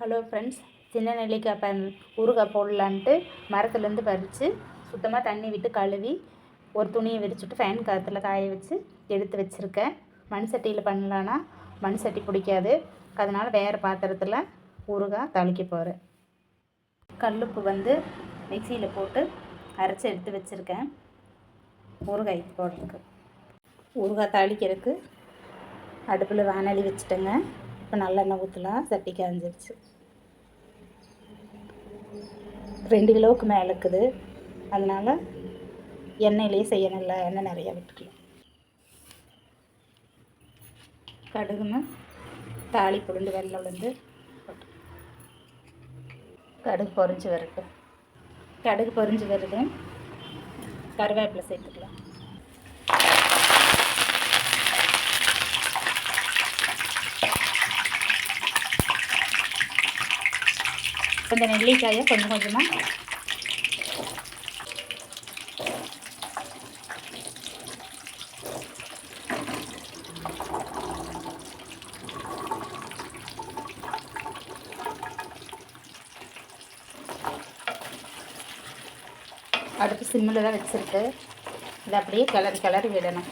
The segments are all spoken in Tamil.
ஹலோ ஃப்ரெண்ட்ஸ் சின்ன நெல்லிக்காய் ப ஊறுகாய் போடலான்ட்டு மரத்துலேருந்து பறித்து சுத்தமாக தண்ணி விட்டு கழுவி ஒரு துணியை விரிச்சுட்டு ஃபேன் காற்றுல காய வச்சு எடுத்து வச்சுருக்கேன். மண் சட்டியில் பண்ணலான்னா மண் சட்டி பிடிக்காது. அதனால் வேறு பாத்திரத்தில் ஊறுகாய் தாளிக்க போகிறேன் கல்லுப்பு வந்து மிக்சியில் போட்டு அரைச்சி எடுத்து வச்சுருக்கேன். ஊறுகாய் போடுறதுக்கு. ஊறுகாய் தாளிக்கிறதுக்கு அடுப்பில் வானலி வச்சுட்டேங்க. இப்போ நல்லெண்ணெய் ஊற்றலாம் சட்டி காஞ்சிருச்சு. ரெண்டு கிலோவுக்கு மேலே இருக்குது. அதனால் எண்ணெயிலே செய்யணும்ல எண்ணெய் நிறையா விட்டுக்கலாம். கடுகுன்னு தாளி புழுந்து வெள்ளை விழுந்து போட்டு. கடுகு பொறிஞ்சு வருது கடுகு பொறிஞ்சு வருது கருவேப்பிலை சேர்த்துக்கலாம். இந்த நெல்லிக்காயை கொஞ்சம் கொஞ்சமாக அடுப்பு சிம்மில் தான் வச்சுருக்கு. இதை அப்படியே கிளறி கிளறி விடணும்.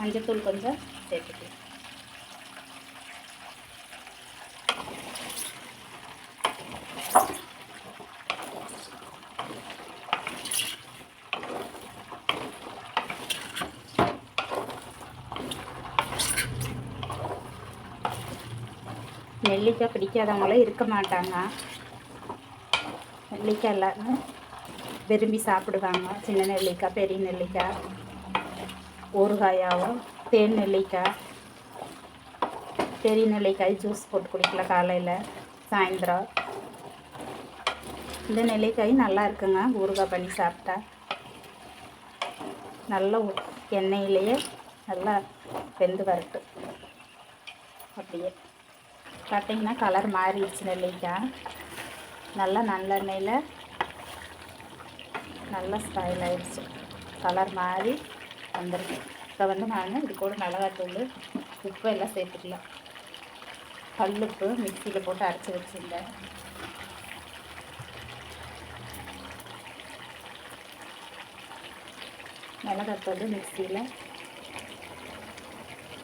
மஞ்சத்தூள் கொஞ்சம் சேர்த்துக்கலாம். நெல்லிக்காய் பிடிக்காதவங்களும் இருக்க மாட்டாங்க. நெல்லிக்காய் எல்லாருமே விரும்பி சாப்பிடுவாங்க. சின்ன நெல்லிக்காய் பெரிய நெல்லிக்காய். ஊறுகாயாவும் தேன் நெல்லிக்காய் பெரிய நெல்லிக்காய் ஜூஸ் போட்டு குடிக்கலாம் காலையில் சாயந்தரம். இந்த நெல்லிக்காய் நல்லா இருக்குங்க ஊறுகாய் பண்ணி சாப்பிட்டா. நல்லா எண்ணெயிலேயே நல்லா வெந்து வரட்டு அப்படியே. பார்த்தீங்கன்னா கலர் மாறிடுச்சு நெல்லிக்காய். நல்லா நல்லெண்ணெயில் நல்லா ஸ்டைல் ஆயிடுச்சு. கலர் மாறி வந்துருக்கேன் இப்போ வந்து நான் இது கூட மிளகாத்தூள் உப்பு எல்லாம் சேர்த்துக்கலாம். கல்லுப்பு மிக்சியில் போட்டு அரைச்சி வச்சுருந்தேன். மிளகாத்தூள் மிக்சியில்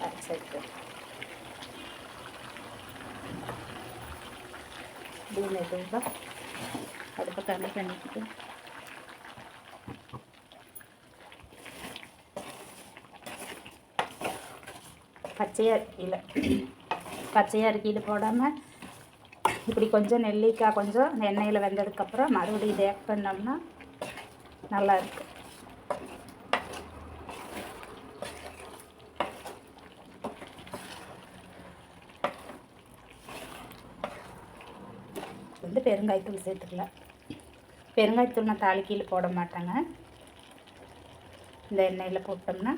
அரைச்சிருக்கு இப்படி மெதுவாக அடுப்பை கம்மி பண்ணிக்கிட்டு பச்சையாக இருக்கையில் பச்சையாக இருக்கையில் போடாமல் இப்படி கொஞ்சம் நெல்லிக்காய் கொஞ்சம் எண்ணெயில் வெந்ததுக்கப்புறம் மறுபடியும் இதை ஆட் பண்ணோம்னா நல்லா இருக்கு. வந்து பெருங்காயத்தூள் சேர்த்துக்கலாம். பெருங்காயத்தூள் நான் தாளிக்கையில் போட மாட்டேங்க. இந்த எண்ணெயில் போட்டோம்னா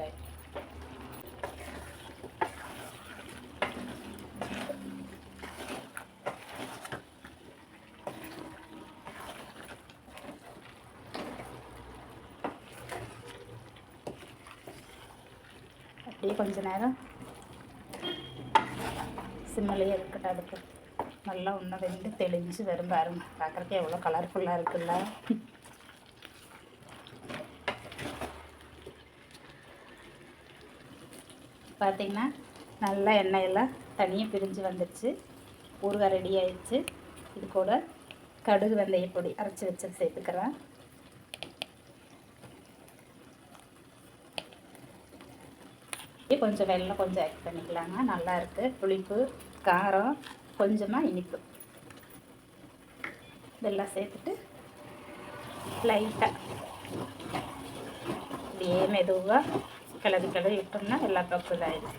ரைட் அப்படியே கொஞ்ச நேரம் சிம்மிலேயே இருக்கட்டும் அதுக்கு நல்லா இன்னும் வெந்து தெளிஞ்சு வரும் பாருங்க பார்க்குறதுக்கு எவ்வளோ கலர்ஃபுல்லாக இருக்குல்ல பார்த்தீங்கன்னா நல்லா எண்ணெயெல்லாம் தனியாக பிரிஞ்சு வந்துடுச்சு ஊறுகாய் ரெடி ஆயிடுச்சு இது கூட கடுகு வெந்தய பொடி அரைச்சி வச்சு சேர்த்துக்கிறேன் கொஞ்சம் வெள்ளம் கொஞ்சம் ஆட் பண்ணிக்கலாங்க. நல்லாயிருக்கு புளிப்பு காரம் கொஞ்சமாக இனிப்பு. இதெல்லாம் சேர்த்துட்டு லைட்டாக இப்படியே மெதுவாக கிளறி கிளறி விட்டோம்னா எல்லா பக்கம் இதாயிடும்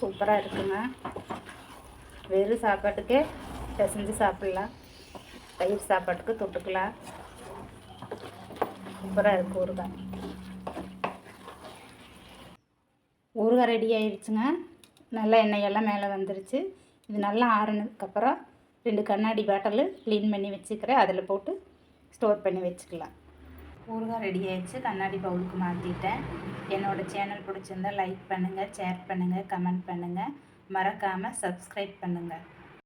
சூப்பராக இருக்குங்க. வெறும் சாப்பாட்டுக்கே பிசைஞ்சு சாப்பிட்லாம். தயிர் சாப்பாட்டுக்கு தொட்டுக்கலாம். சூப்பராக இருக்குது ஊறுகாய். ஊறுகாய் ரெடி ஆயிடுச்சுங்க நல்லா எண்ணெயெல்லாம் மேலே வந்துருச்சு. இது நல்லா ஆறுனதுக்கப்புறம் ரெண்டு கண்ணாடி பாட்டில் க்ளீன் பண்ணி வச்சுக்கிறேன். அதில் போட்டு ஸ்டோர் பண்ணி வச்சுக்கலாம். ஊறுகாய் ரெடி ஆயிடுச்சு கண்ணாடி பவுலுக்கு மாற்றிட்டேன் என்னோடய சேனல் பிடிச்சிருந்தா லைக் பண்ணுங்கள் ஷேர் பண்ணுங்கள் கமெண்ட் பண்ணுங்கள் மறக்காமல் சப்ஸ்கிரைப் பண்ணுங்கள்